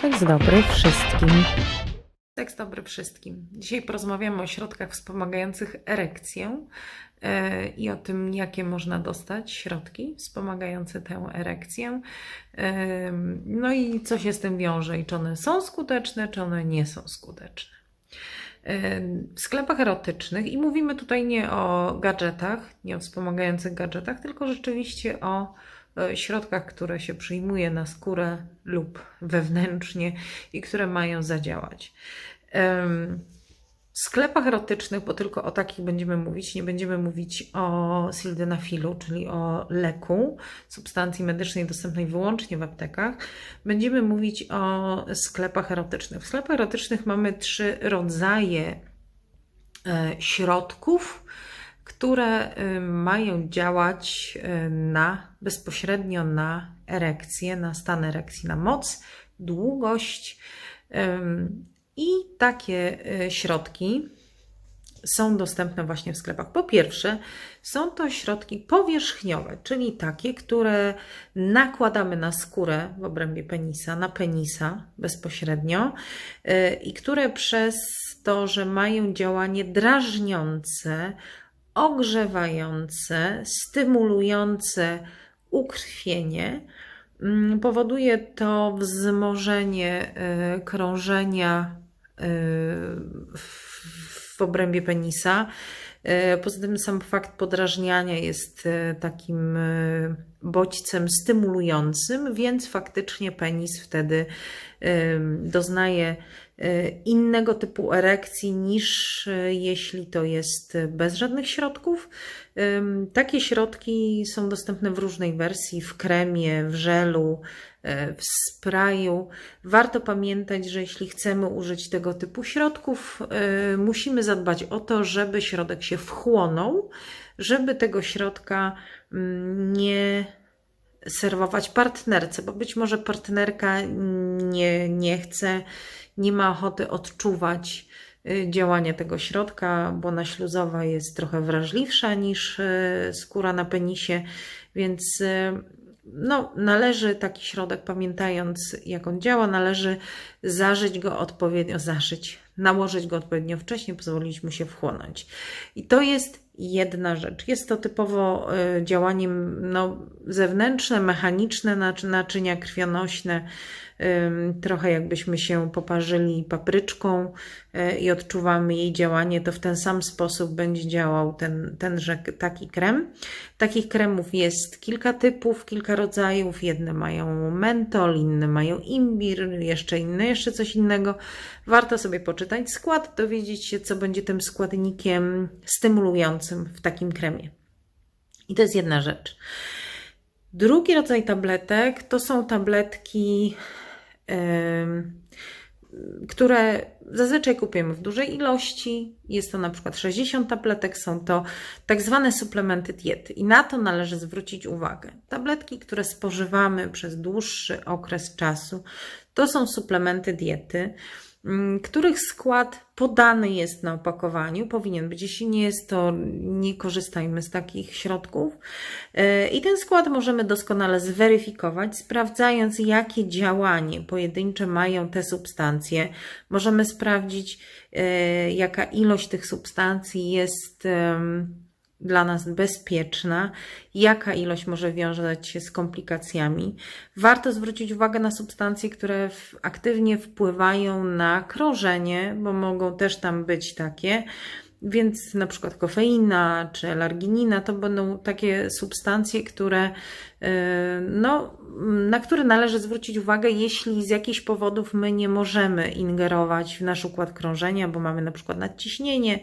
Seks dobry wszystkim. Tekst dobry wszystkim. Dzisiaj porozmawiamy o środkach wspomagających erekcję e, i o tym, jakie można dostać środki wspomagające tę erekcję. E, No i co się z tym wiąże i czy one są skuteczne, czy one nie są skuteczne. E, W sklepach erotycznych, i mówimy tutaj nie o gadżetach, nie o wspomagających gadżetach, tylko rzeczywiście o środkach, które się przyjmuje na skórę lub wewnętrznie i które mają zadziałać. W sklepach erotycznych, bo tylko o takich będziemy mówić, nie będziemy mówić o sildenafilu, czyli o leku, substancji medycznej dostępnej wyłącznie w aptekach. Będziemy mówić o sklepach erotycznych. W sklepach erotycznych mamy trzy rodzaje e, środków, które y, mają działać y, na, bezpośrednio na erekcję, na stan erekcji, na moc, długość. Ym, I takie y, środki są dostępne właśnie w sklepach. Po pierwsze, są to środki powierzchniowe, czyli takie, które nakładamy na skórę w obrębie penisa, na penisa bezpośrednio y, i które przez to, że mają działanie drażniące, ogrzewające, stymulujące ukrwienie, mm, powoduje to wzmożenie y, krążenia y, w obrębie penisa. E, Poza tym sam fakt podrażniania jest takim bodźcem stymulującym, więc faktycznie penis wtedy doznaje innego typu erekcji niż e, jeśli to jest bez żadnych środków. Takie środki są dostępne w różnej wersji, w kremie, w żelu, e, w sprayu. Warto pamiętać, że jeśli chcemy użyć tego typu środków, musimy zadbać o to, żeby środek się wchłonął, żeby tego środka mm, nie serwować partnerce, bo być może partnerka nie, nie chce, nie ma ochoty odczuwać y, działania tego środka, bo ona śluzowa jest trochę wrażliwsza niż y, skóra na penisie, więc y, no, należy taki środek, pamiętając jak on działa, należy zażyć go odpowiednio, zażyć, nałożyć go odpowiednio wcześnie, pozwolić mu się wchłonąć. I to jest jedna rzecz. Jest to typowo y, działaniem no, zewnętrzne, mechaniczne naczy- naczynia krwionośne, ym, trochę jakbyśmy się poparzyli papryczką y, i odczuwamy jej działanie, to w ten sam sposób będzie działał ten, tenże taki krem. Takich kremów jest kilka typów, kilka rodzajów. Jedne mają mentol, inne mają imbir, jeszcze inne, jeszcze coś innego. Warto sobie poczytać skład, dowiedzieć się, co będzie tym składnikiem stymulującym w takim kremie. I to jest jedna rzecz. Drugi rodzaj tabletek to są tabletki, które zazwyczaj kupujemy w dużej ilości. Jest to na przykład 60 tabletek, są to tak zwane suplementy diety i na to należy zwrócić uwagę. Tabletki, które spożywamy przez dłuższy okres czasu, to są suplementy diety, których skład podany jest na opakowaniu, powinien być. Jeśli nie jest, to nie korzystajmy z takich środków. E, I ten skład możemy doskonale zweryfikować, sprawdzając, jakie działanie pojedyncze mają te substancje. Możemy sprawdzić, e, jaka ilość tych substancji jest dla nas bezpieczna, jaka ilość może wiązać się z komplikacjami. Warto zwrócić uwagę na substancje, które aktywnie wpływają na krążenie, bo mogą też tam być takie. Więc na przykład kofeina czy alarginina to będą takie substancje, które, yy, no, na które należy zwrócić uwagę, jeśli z jakichś powodów my nie możemy ingerować w nasz układ krążenia, bo mamy na przykład nadciśnienie,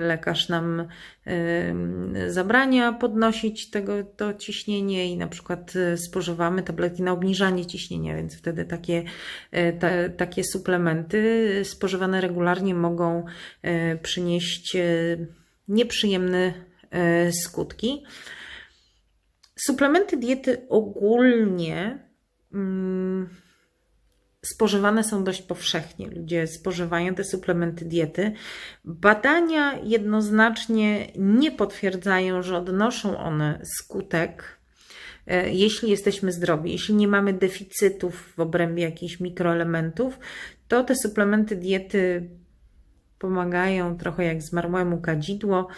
lekarz nam yy, zabrania podnosić tego to ciśnienie i na przykład yy, spożywamy tabletki na obniżanie ciśnienia, więc wtedy takie, te, takie suplementy spożywane regularnie mogą przynieść nieprzyjemne skutki. Suplementy diety ogólnie mm, spożywane są dość powszechnie. Ludzie spożywają te suplementy diety. Badania jednoznacznie nie potwierdzają, że odnoszą one skutek e, jeśli jesteśmy zdrowi, jeśli nie mamy deficytów w obrębie jakichś mikroelementów, to te suplementy diety pomagają trochę jak zmarłemu kadzidło,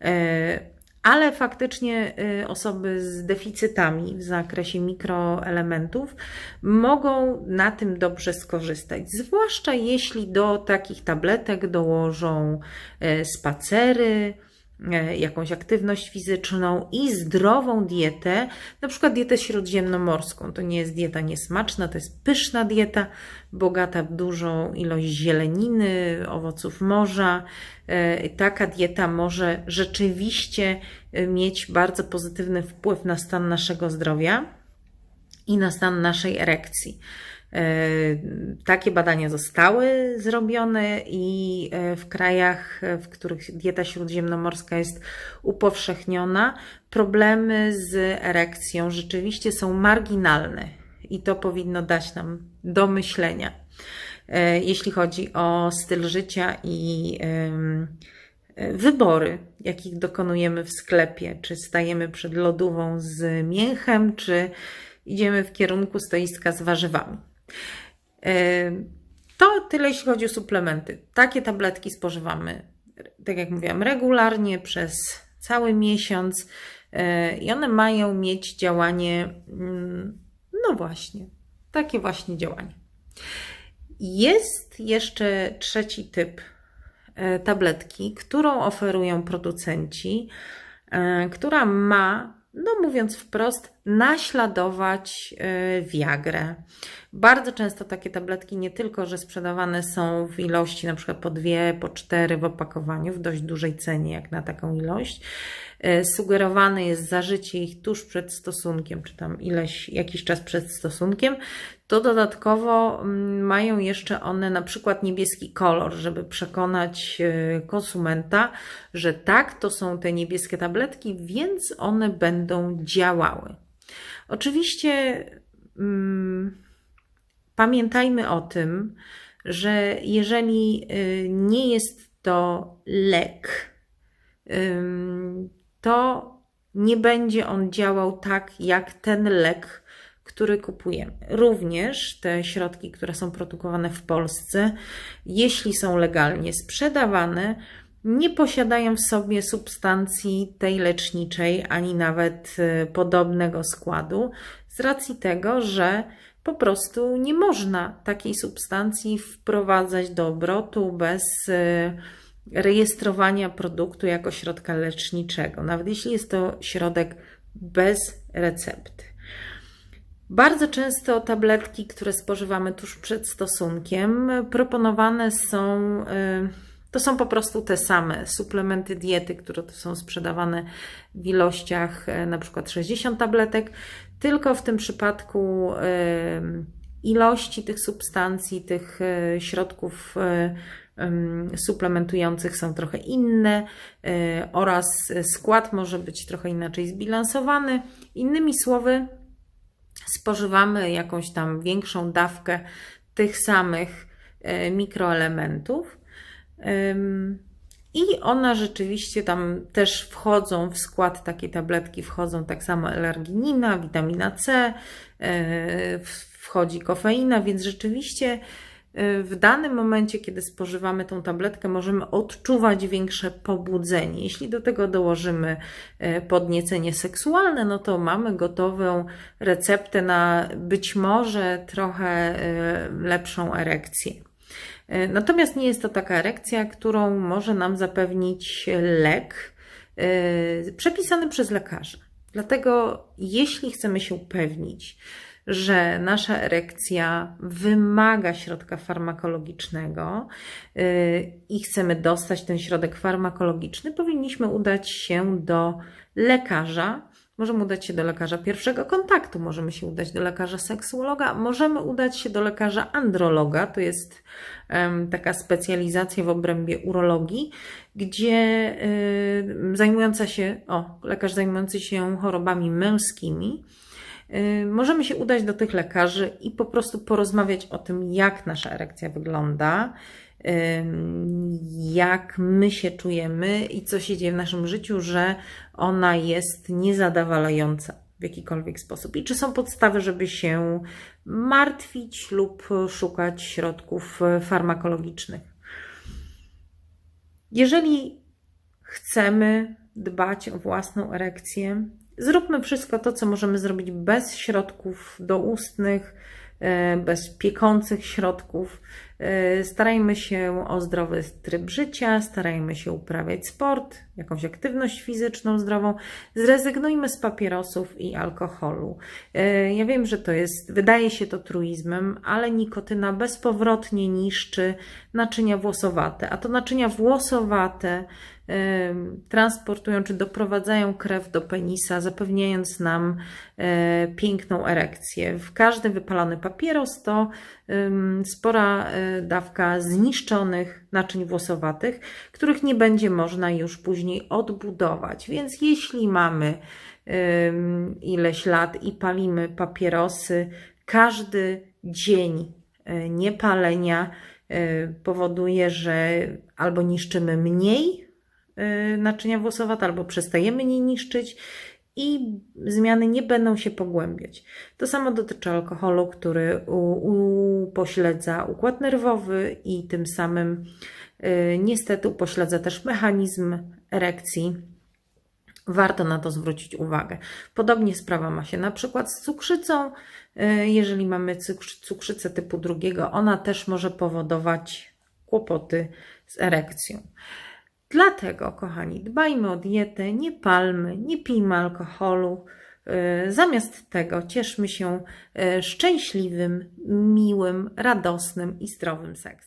e, ale faktycznie y, osoby z deficytami w zakresie mikroelementów mogą na tym dobrze skorzystać. Zwłaszcza jeśli do takich tabletek dołożą y, spacery, jakąś aktywność fizyczną i zdrową dietę, na przykład dietę śródziemnomorską. To nie jest dieta niesmaczna, to jest pyszna dieta, bogata w dużą ilość zieleniny, owoców morza. E, taka dieta może rzeczywiście e, mieć bardzo pozytywny wpływ na stan naszego zdrowia i na stan naszej erekcji. E, takie badania zostały zrobione i e, w krajach, w których dieta śródziemnomorska jest upowszechniona, problemy z erekcją rzeczywiście są marginalne i to powinno dać nam do myślenia. E, jeśli chodzi o styl życia i wybory, jakich dokonujemy w sklepie, czy stajemy przed lodówą z mięchem, czy idziemy w kierunku stoiska z warzywami. To tyle, jeśli chodzi o suplementy. Takie tabletki spożywamy, tak jak mówiłam, regularnie przez cały miesiąc e, i one mają mieć działanie, mm, no właśnie, takie właśnie działanie. Jest jeszcze trzeci typ e, tabletki, którą oferują producenci, e, która ma no mówiąc wprost, naśladować y, Viagrę. Bardzo często takie tabletki nie tylko, że sprzedawane są w ilości na przykład po dwie, po cztery w opakowaniu, w dość dużej cenie jak na taką ilość, E, sugerowane jest zażycie ich tuż przed stosunkiem, czy tam ileś, jakiś czas przed stosunkiem, to dodatkowo mm, mają jeszcze one na przykład niebieski kolor, żeby przekonać e, konsumenta, że tak, to są te niebieskie tabletki, więc one będą działały. Oczywiście hmm, pamiętajmy o tym, że jeżeli e, nie jest to lek, to nie będzie on działał tak jak ten lek, który kupujemy. Również te środki, które są produkowane w Polsce, jeśli są legalnie sprzedawane, nie posiadają w sobie substancji tej leczniczej, ani nawet e, podobnego składu, z racji tego, że po prostu nie można takiej substancji wprowadzać do obrotu bez e, rejestrowania produktu jako środka leczniczego, nawet jeśli jest to środek bez recepty. Bardzo często tabletki, które spożywamy tuż przed stosunkiem, proponowane są, y, to są po prostu te same suplementy diety, które są sprzedawane w ilościach y, na przykład 60 tabletek, tylko w tym przypadku ilości tych substancji, tych środków suplementujących są trochę inne e, oraz skład może być trochę inaczej zbilansowany. Innymi słowy, spożywamy jakąś tam większą dawkę tych samych e, mikroelementów. I one rzeczywiście tam też wchodzą w skład takiej tabletki, wchodzą tak samo alerginina, witamina C, e, wchodzi kofeina, więc rzeczywiście w danym momencie, kiedy spożywamy tą tabletkę, możemy odczuwać większe pobudzenie. Jeśli do tego dołożymy e, podniecenie seksualne, no to mamy gotową receptę na być może trochę e, lepszą erekcję. E, natomiast nie jest to taka erekcja, którą może nam zapewnić lek przepisany przez lekarza. Dlatego, jeśli chcemy się upewnić, że nasza erekcja wymaga środka farmakologicznego y, i chcemy dostać ten środek farmakologiczny, powinniśmy udać się do lekarza. Możemy udać się do lekarza pierwszego kontaktu, możemy się udać do lekarza seksuologa, możemy udać się do lekarza androloga, to jest um, taka specjalizacja w obrębie urologii, gdzie y, zajmująca się, o, lekarz zajmujący się chorobami męskimi, Y, możemy się udać do tych lekarzy i po prostu porozmawiać o tym, jak nasza erekcja wygląda, jak my się czujemy i co się dzieje w naszym życiu, że ona jest niezadowalająca. jakikolwiek sposób i czy są podstawy, żeby się martwić lub szukać środków farmakologicznych. Jeżeli chcemy dbać o własną erekcję, zróbmy wszystko to, co możemy zrobić bez środków doustnych, e, bez piekących środków. E, starajmy się o zdrowy tryb życia, starajmy się uprawiać sport, jakąś aktywność fizyczną zdrową. Zrezygnujmy z papierosów i alkoholu. E, ja wiem, że to jest, wydaje się to truizmem, ale nikotyna bezpowrotnie niszczy naczynia włosowate, a to naczynia włosowate transportują czy doprowadzają krew do penisa, zapewniając nam e, piękną erekcję. W każdy wypalony papieros to spora e, dawka zniszczonych naczyń włosowatych, których nie będzie można już później odbudować. Więc jeśli mamy ileś lat i palimy papierosy, każdy dzień e, niepalenia powoduje, że albo niszczymy mniej naczynia włosowate, albo przestajemy nie niszczyć i zmiany nie będą się pogłębiać. To samo dotyczy alkoholu, który upośledza układ nerwowy i tym samym y, niestety upośledza też mechanizm erekcji. Warto na to zwrócić uwagę. Podobnie sprawa ma się na przykład z cukrzycą. Y, jeżeli mamy cukrzycę typu drugiego, ona też może powodować kłopoty z erekcją. Dlatego, kochani, dbajmy o dietę, nie palmy, nie pijmy alkoholu. Y, zamiast tego cieszmy się y, szczęśliwym, miłym, radosnym i zdrowym seksem.